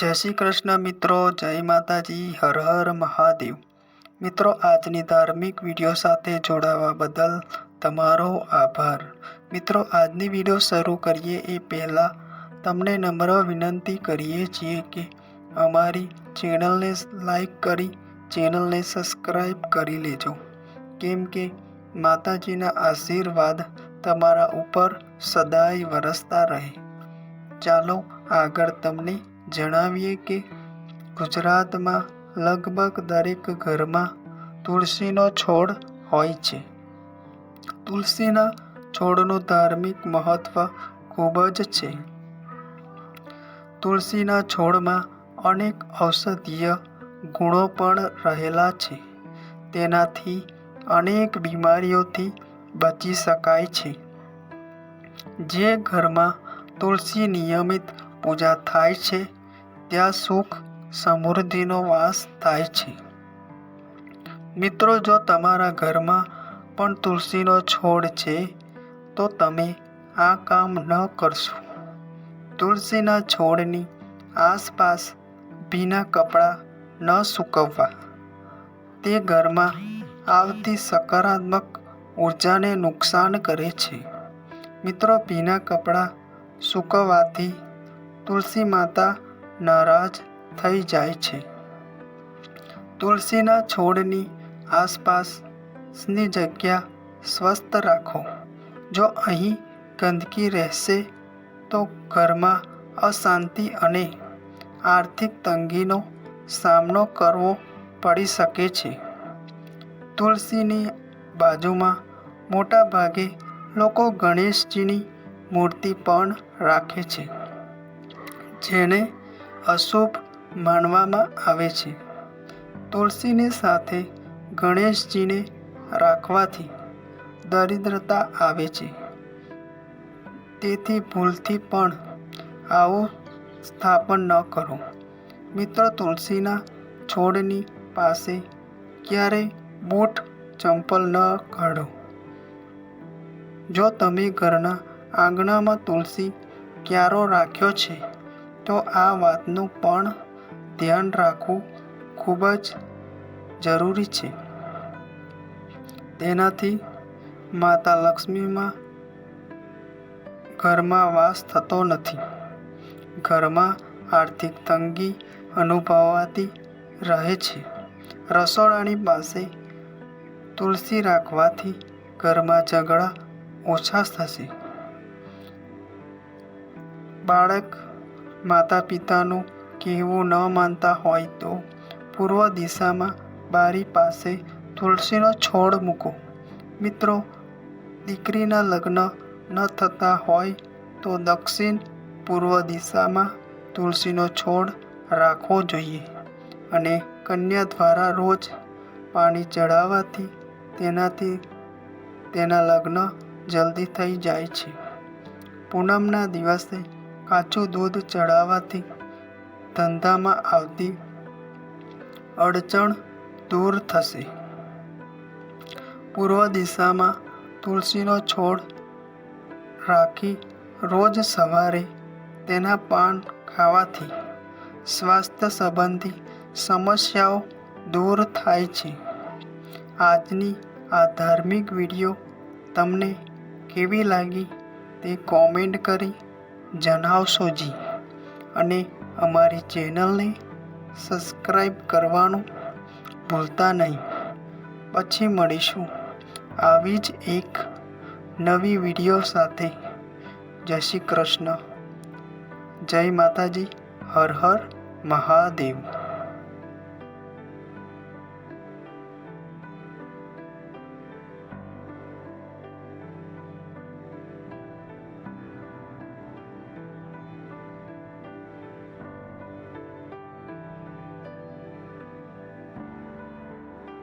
જય શ્રી કૃષ્ણ મિત્રો, જય માતાજી, હર હર મહાદેવ. મિત્રો, આજની ધાર્મિક વીડિયો સાથે જોડાવા બદલ તમારો આભાર. મિત્રો, આજની વીડિયો શરૂ કરીએ એ પહેલાં તમને નમ્ર વિનંતી કરીએ છીએ કે અમારી ચેનલને લાઈક કરી, ચેનલને સબસ્ક્રાઈબ કરી લેજો. કેમ કે માતાજીના આશીર્વાદ તમારા ઉપર સદાય વરસતા રહે. ચાલો આગળ તમને જણાવીએ કે ગુજરાતમાં લગભગ દરેક ઘરમાં તુલસીનો છોડ હોય છે. તુલસીના છોડનું ધાર્મિક મહત્ત્વ ખૂબ જ છે. તુલસીના છોડમાં અનેક ઔષધીય ગુણો પણ રહેલા છે. તેનાથી અનેક બીમારીઓથી બચી શકાય છે. જે ઘરમાં તુલસી નિયમિત પૂજા થાય છે ત્યાં સુખ, સમૃદ્ધિનો વાસ થાય છે. મિત્રો, જો તમારા ઘરમાં પણ તુલસીનો છોડ છે, તો તમે આ કામ ન કરશો. તુલસીના છોડની આસપાસ ભીના કપડાં ન સૂકવવા. તે ઘરમાં આવતી સકારાત્મક ઉર્જાને નુકસાન કરે છે. મિત્રો, ભીના કપડાં સૂકવવાથી તુલસી માતા નારાજ થઈ જાય છે. તુલસીના છોડની આસપાસની જગ્યા સ્વસ્થ રાખો. જો અહીં ગંદકી રહેશે, તો ઘરમાં અશાંતિ અને આર્થિક તંગીનો સામનો કરવો પડી શકે છે. તુલસીની બાજુમાં મોટાભાગે લોકો ગણેશજીની મૂર્તિ પણ રાખે છે જેને અશુભ માનવામાં આવે છે. તુલસીની સાથે ગણેશજીને રાખવાથી દરિદ્રતા આવે છે. તેથી ભૂલથી પણ આવું સ્થાપન ન કરો. મિત્રો તુલસીના છોડની પાસે ક્યારેય બૂટ ચંપલ ન કાઢો. જો તમે ઘરના આંગણામાં તુલસી ક્યારો રાખ્યો છે તો આ વાતનું પણ ધ્યાન રાખવું ખૂબ જ જરૂરી છે. તેનાથી માતા લક્ષ્મીમાં ઘરમાં વાસ થતો નથી. ઘરમાં આર્થિક તંગી અનુભવાતી રહે છે. રસોડાની પાસે તુલસી રાખવાથી ઘરમાં ઝઘડા ઓછા થશે. બાળક માતા પિતાનું કહેવું ન માનતા હોય તો પૂર્વ દિશામાં બારી પાસે તુલસીનો છોડ મૂકો. મિત્રો, દીકરીના લગ્ન ન થતા હોય તો દક્ષિણ પૂર્વ દિશામાં તુલસીનો છોડ રાખવો જોઈએ અને કન્યા દ્વારા રોજ પાણી ચડાવવાથી તેનાથી તેના લગ્ન જલ્દી થઈ જાય છે. પૂનમના દિવસે કાચું દૂધ ચડાવવાથી ધંધામાં આવતી અડચણ દૂર થશે. પૂર્વ દિશામાં તુલસીનો છોડ રાખી રોજ સવારે તેના પાન ખાવાથી સ્વાસ્થ્ય સંબંધી સમસ્યાઓ દૂર થાય છે. આજની આ ધાર્મિક વીડિયો તમને કેવી લાગી તે કોમેન્ટ કરી જણાવશો જી. અને અમારી ચેનલને સબસ્ક્રાઈબ કરવાનું ભૂલતા નહીં. પછી મળીશું. આવી જ એક નવી વીડિયો સાથે. જય શ્રી કૃષ્ણ. જય માતાજી. હર હર મહાદેવ.